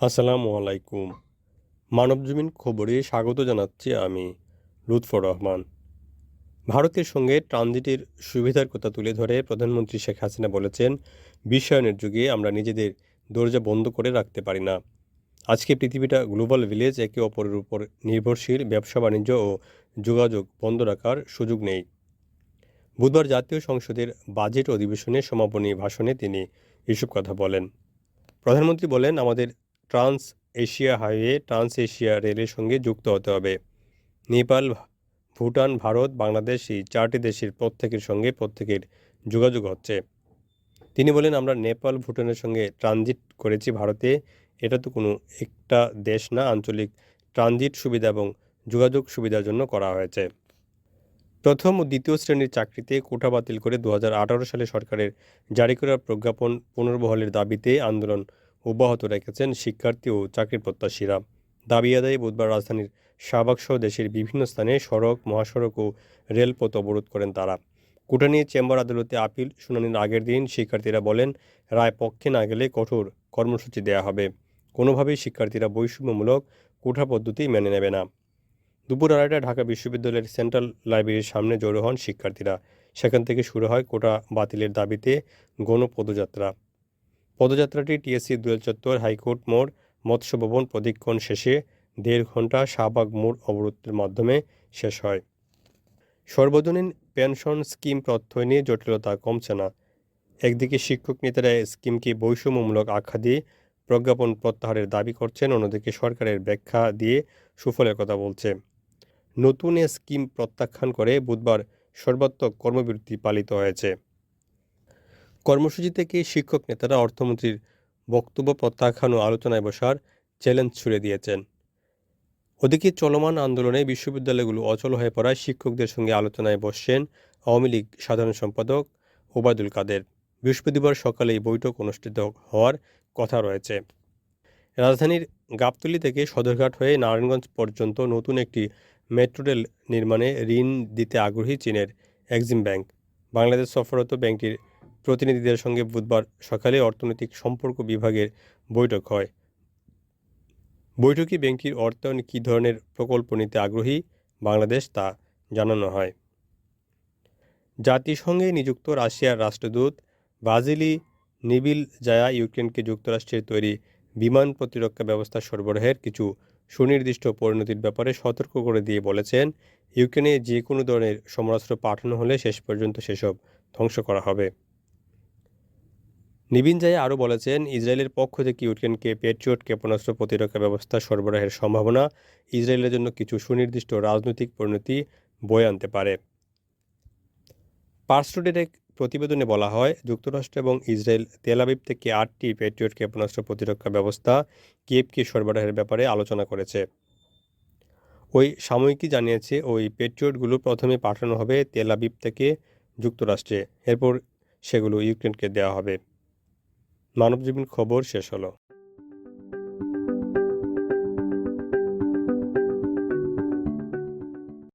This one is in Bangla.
আসসালামু আলাইকুম। মানবজমিন খবরে স্বাগত জানাচ্ছি আমি লুৎফর রহমান। ভারতের সঙ্গে ট্রানজিটের সুবিধার কথা তুলে ধরে প্রধানমন্ত্রী শেখ হাসিনা বলেছেন, বিশ্বায়নের যুগে আমরা নিজেদের দরজা বন্ধ করে রাখতে পারি না। আজকে পৃথিবীটা গ্লোবাল ভিলেজ, একে অপরের উপর নির্ভরশীল, ব্যবসা বাণিজ্য ও যোগাযোগ বন্ধ রাখার সুযোগ নেই। বুধবার জাতীয় সংসদের বাজেট অধিবেশনে সমাপনী ভাষণে তিনি এসব কথা বলেন। প্রধানমন্ত্রী বলেন, আমাদের trans Asia highway trans Asia রেলের সঙ্গে যুক্ত হতে হবে। নেপাল, ভুটান, ভারত, বাংলাদেশ এই চারটি দেশের প্রত্যেকের সঙ্গে প্রত্যেকের যোগাযোগ হচ্ছে। তিনি বলেন, আমরা নেপাল, ভুটানের সঙ্গে ট্রানজিট করেছি ভারতে। এটা তো কোনো একটা দেশ না, আঞ্চলিক ট্রানজিট সুবিধা এবং যোগাযোগ সুবিধার জন্য করা হয়েছে। প্রথম ও দ্বিতীয় শ্রেণির চাকরিতে কোটা বাতিল করে দু হাজার আঠারো সালে সরকারের জারি করা প্রজ্ঞাপন পুনর্বহলের দাবিতে আন্দোলন অব্যাহত রেখেছেন শিক্ষার্থী ও চাকরি প্রত্যাশীরা। দাবি আদায়ে বুধবার রাজধানীর শাহবাগসহ দেশের বিভিন্ন স্থানে সড়ক, মহাসড়ক ও রেলপথ অবরোধ করেন তারা। কোটা নিয়ে চেম্বার আদালতে আপিল শুনানির আগের দিন শিক্ষার্থীরা বলেন, রায় পক্ষে না গেলে কঠোর কর্মসূচি দেয়া হবে। কোনোভাবেই শিক্ষার্থীরা বৈষম্যমূলক কোঠা পদ্ধতি মেনে নেবে না। দুপুর আড়াইটায় ঢাকা বিশ্ববিদ্যালয়ের সেন্ট্রাল লাইব্রেরির সামনে জড়ো হন শিক্ষার্থীরা। সেখান থেকে শুরু হয় কোটা বাতিলের দাবিতে গণপদযাত্রা। পদযাত্রাটি টিএসসি দুয়েল চত্বর হাইকোর্ট মোড়, মৎস্য ভবন প্রদীক্ষণ শেষে দেড় ঘণ্টা শাহবাগ মোড় অবরোধের মাধ্যমে শেষ হয়। সর্বজনীন পেনশন স্কিম প্রত্যয় নিয়ে জটিলতা কমছে না। একদিকে শিক্ষক নেতারা স্কিমকে বৈষম্যমূলক আখ্যা দিয়ে প্রজ্ঞাপন প্রত্যাহারের দাবি করছেন, অন্যদিকে সরকারের ব্যাখ্যা দিয়ে সুফলের কথা বলছে। নতুন এ স্কিম প্রত্যাখ্যান করে বুধবার সর্বাত্মক কর্মবিরতি পালিত হয়েছে। কর্মসূচি থেকে শিক্ষক নেতারা অর্থমন্ত্রীর বক্তব্য প্রত্যাখ্যান ও আলোচনায় বসার চ্যালেঞ্জ ছুড়ে দিয়েছেন। ওদিকে চলমান আন্দোলনে বিশ্ববিদ্যালয়গুলো অচল হয়ে পড়ায় শিক্ষকদের সঙ্গে আলোচনায় বসছেন আওয়ামী লীগ সাধারণ সম্পাদক ওবায়দুল কাদের। বৃহস্পতিবার সকালে এই বৈঠক অনুষ্ঠিত হওয়ার কথা রয়েছে। রাজধানীর গাবতলী থেকে সদরঘাট হয়ে নারায়ণগঞ্জ পর্যন্ত নতুন একটি মেট্রো রেল নির্মাণে ঋণ দিতে আগ্রহী চীনের এক্সিম ব্যাংক। বাংলাদেশ সফররত ব্যাংকটির প্রতিনিধিদের সঙ্গে বুধবার সকালে অর্থনৈতিক সম্পর্ক বিভাগের বৈঠক হয়। বৈঠকে ব্যাংকটির অর্থায়নে কী ধরনের প্রকল্প নিতে আগ্রহী বাংলাদেশ তা জানানো হয়। জাতিসংঘে নিযুক্ত রাশিয়ার রাষ্ট্রদূত ব্রাজিলি নিবিল জায়া ইউক্রেনকে যুক্তরাষ্ট্রের তৈরি বিমান প্রতিরক্ষা ব্যবস্থা সরবরাহের কিছু সুনির্দিষ্ট পরিণতির ব্যাপারে সতর্ক করে দিয়ে বলেছেন, ইউক্রেনে যে কোনো ধরনের সমরাস্ত্র পাঠানো হলে শেষ পর্যন্ত সেসব ধ্বংস করা হবে। নিবিন জায়ে আরও বলেছেন, ইসরায়েলের পক্ষ থেকে ইউক্রেনকে পেট্রিয়ট ক্ষেপণাস্ত্র প্রতিরক্ষা ব্যবস্থা সরবরাহের সম্ভাবনা ইসরায়েলের জন্য কিছু সুনির্দিষ্ট রাজনৈতিক পরিণতি বয়ে আনতে পারে। পার্সটুডের এক প্রতিবেদনে বলা হয়, যুক্তরাষ্ট্র এবং ইসরায়েল তেলাবিব থেকে আটটি পেট্রিয়ট ক্ষেপণাস্ত্র প্রতিরক্ষা ব্যবস্থা কিয়েভকে সরবরাহের ব্যাপারে আলোচনা করেছে। ওই সাময়িকী জানিয়েছে, ওই পেট্রিয়টগুলো প্রথমে পাঠানো হবে তেলাবিব থেকে যুক্তরাষ্ট্রে, এরপর সেগুলো ইউক্রেনকে দেওয়া হবে। মানবজীবন খবর শেষ হলো।